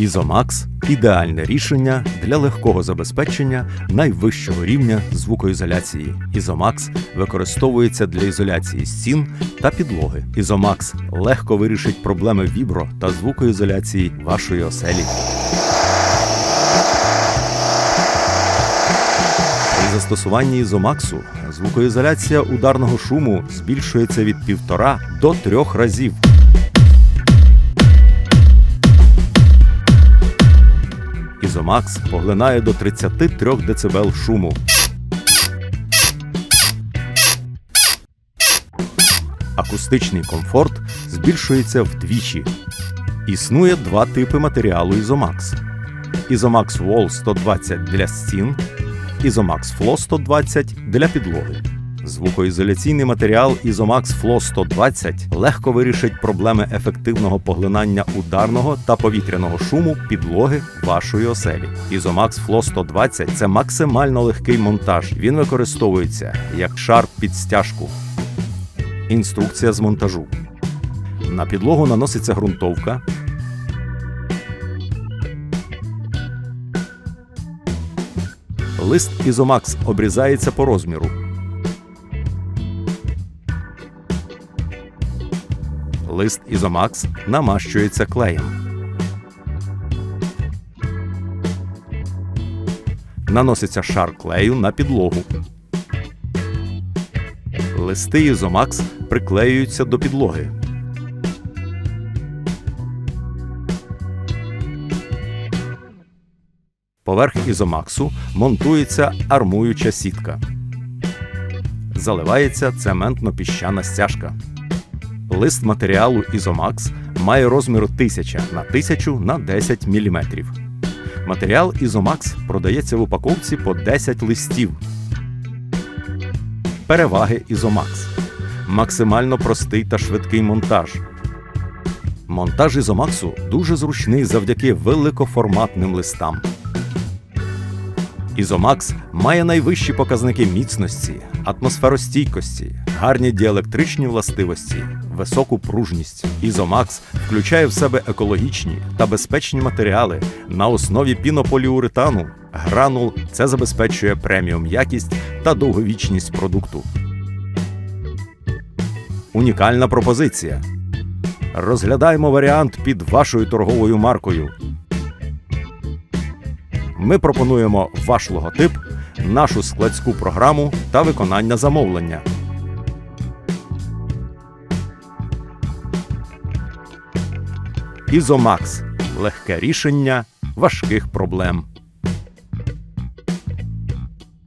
Ізомакс ідеальне рішення для легкого забезпечення найвищого рівня звукоізоляції. Ізомакс використовується для ізоляції стін та підлоги. Ізомакс легко вирішить проблеми вібро та звукоізоляції вашої оселі. При застосуванні ізомаксу звукоізоляція ударного шуму збільшується від півтора до трьох разів. Ізомакс поглинає до 33 дБ шуму. Акустичний комфорт збільшується вдвічі. Існує два типи матеріалу Ізомакс: Ізомакс Wall 120 для стін, Ізомакс Flow 120 для підлоги. Звукоізоляційний матеріал Ізомакс Flow 120 легко вирішить проблеми ефективного поглинання ударного та повітряного шуму підлоги вашої оселі. Ізомакс Flow 120 це максимально легкий монтаж. Він використовується як шар під стяжку. Інструкція з монтажу. На підлогу наноситься ґрунтовка. Лист Ізомакс обрізається по розміру. Лист Ізомакс намащується клеєм. Наноситься шар клею на підлогу. Листи Ізомакс приклеюються до підлоги. Поверх ізомаксу монтується армуюча сітка. Заливається цементно-піщана стяжка. Лист матеріалу Ізомакс має розмір 1000 на 1000 на 10 мм. Матеріал Ізомакс продається в упаковці по 10 листів. Переваги Ізомакс. Максимально простий та швидкий монтаж. Монтаж Ізомаксу дуже зручний завдяки великоформатним листам. Ізомакс має найвищі показники міцності, атмосферостійкості, гарні діелектричні властивості, високу пружність. Ізомакс включає в себе екологічні та безпечні матеріали на основі пінополіуретану. Гранул це забезпечує преміум якість та довговічність продукту. Унікальна пропозиція. Розглядаємо варіант під вашою торговою маркою. Ми пропонуємо ваш логотип, нашу складську програму та виконання замовлення. Ізомакс легке рішення важких проблем.